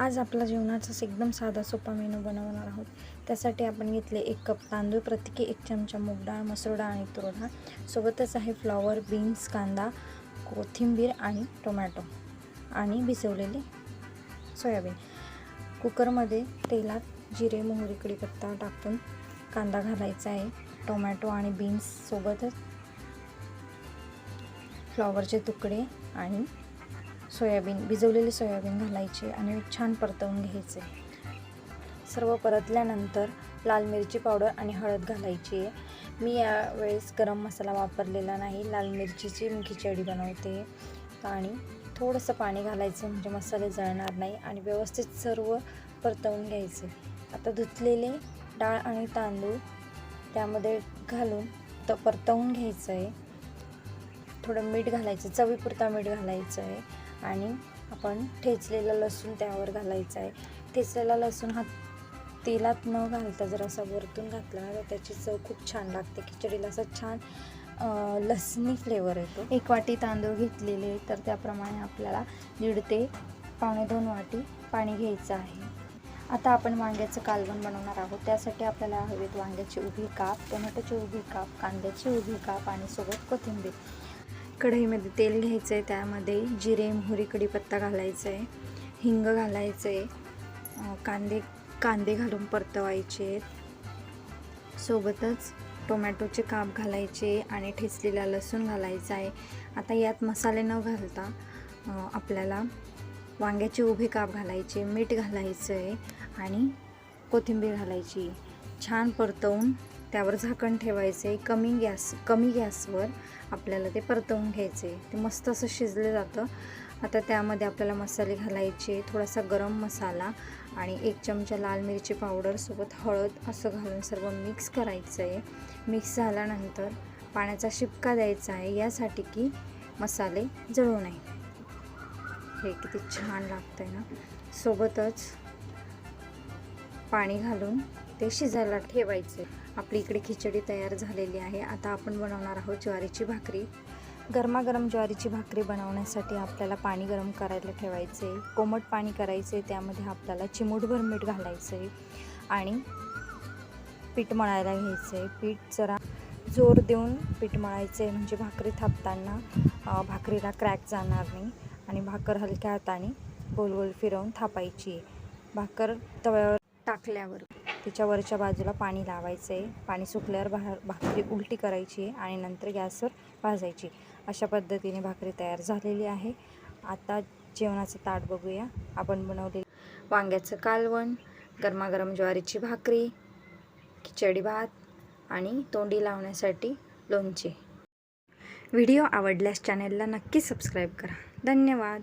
आज आपला जेवणाचाच एकदम साधा सोपा मेनू बनवणार आहोत. त्यासाठी आपण घेतले एक कप तांदूळ प्रत्येकी एक चमचा मूग डाळ मसूर डाळ आणि तूर डाळ. सोबतच आहे फ्लॉवर बीन्स कांदा कोथिंबीर आणि टोमॅटो आणि भिजवलेले सोयाबीन. कुकरमध्ये तेलात जिरे मोहरी कडीपत्ता टाकून कांदा घालायचा आहे. टोमॅटो आणि बीन्स सोबतच फ्लॉवरचे तुकडे आणि सोयाबीन भिजवलेले सोयाबीन घालायचे आणि छान परतवून घ्यायचे. सर्व परतल्यानंतर लाल मिरची पावडर आणि हळद घालायची. आहे मी यावेळेस गरम मसाला वापरलेला नाही. लाल मिरचीची मी खिचडी बनवते. आणि थोडंसं पाणी घालायचं म्हणजे मसाले जळणार नाही आणि व्यवस्थित सर्व परतवून घ्यायचे. आता धुतलेले डाळ आणि तांदूळ त्यामध्ये घालून त परतवून घ्यायचं आहे थोडं मीठ घालायचं चवीपुरता मीठ घालायचं आहे आणि आपण ठेचलेलं लसूण त्यावर घालायचं आहे. ठेचलेला लसूण हा तेलात न घालता जर असा वरतून घातला तर त्याची चव खूप छान लागते. खिचडीला असं छान लसणी फ्लेवर येतो. एक वाटी तांदूळ घेतलेले तर त्याप्रमाणे आपल्याला दीड ते पावणे दोन वाटी पाणी घ्यायचं आहे. आता आपण वांग्याचं कालवण बनवणार आहोत. त्यासाठी आपल्याला हवेत वांग्याची उभी काप टोमॅटोची उभी काप कांद्याची उभी काप आणि सोबत कोथिंबीर. कढईमध्ये तेल घ्यायचं आहे त्यामध्ये जिरे मोहरी कढीपत्ता घालायचं आहे हिंग घालायचं आहे कांदे कांदे घालून परतवायचे आहेत. सोबतच टोमॅटोचे काप घालायचे आणि ठेचलेला लसूण घालायचा आहे. आता यात मसाले न घालता आपल्याला वांग्याचे उभे काप घालायचे मीठ घालायचं आहे आणि कोथिंबीर घालायची. छान परतवून त्यावर झाकण ठेवायचं आहे कमी गॅस कमी गॅसवर आपल्याला ते परतवून घ्यायचे ते मस्त असं शिजलं जातं. आता त्यामध्ये आपल्याला मसाले घालायचे थोडासा गरम मसाला आणि एक चमचा लाल मिरची पावडरसोबत हळद असं घालून सर्व मिक्स करायचं आहे मिक्स झाल्यानंतर पाण्याचा शिपका द्यायचा आहे यासाठी की मसाले जळू नये. हे किती छान लागतं आहे ना. सोबतच पाणी घालून ते शिजायला ठेवायचे. आपली इकडे खिचडी तयार झालेली आहे. आता आपण बनवणार आहोत ज्वारीची भाकरी. गरमागरम ज्वारीची भाकरी बनवण्यासाठी आपल्याला पाणी गरम करायला ठेवायचे. कोमट पाणी करायचे. त्यामध्ये आपल्याला चिमूटभर मीठ घालायचं आहे आणि पीठ मळायला घ्यायचं. आहे पीठ जरा जोर देऊन पीठ मळायचं. आहे म्हणजे भाकरी थापताना भाकरीला क्रॅक जाणार नाही आणि भाकर हलक्या हाताने गोल गोल फिरवून थापायची. भाकर तव्यावर टाकल्यावर तिच्या वरच्या बाजूला पाणी लावायचं. आहे पाणी सुकल्यावर भा भाकरी उलटी करायची आहे आणि नंतर गॅसवर भाजायची. अशा पद्धतीने भाकरी तयार झालेली आहे. आता जेवणाचं ताट बघूया. आपण बनवलेलं वांग्याचं कालवण गरमागरम ज्वारीची भाकरी खिचडी भात आणि तोंडी लावण्यासाठी लोणचे. व्हिडिओ आवडल्यास चॅनेलला नक्की सबस्क्राईब करा. धन्यवाद.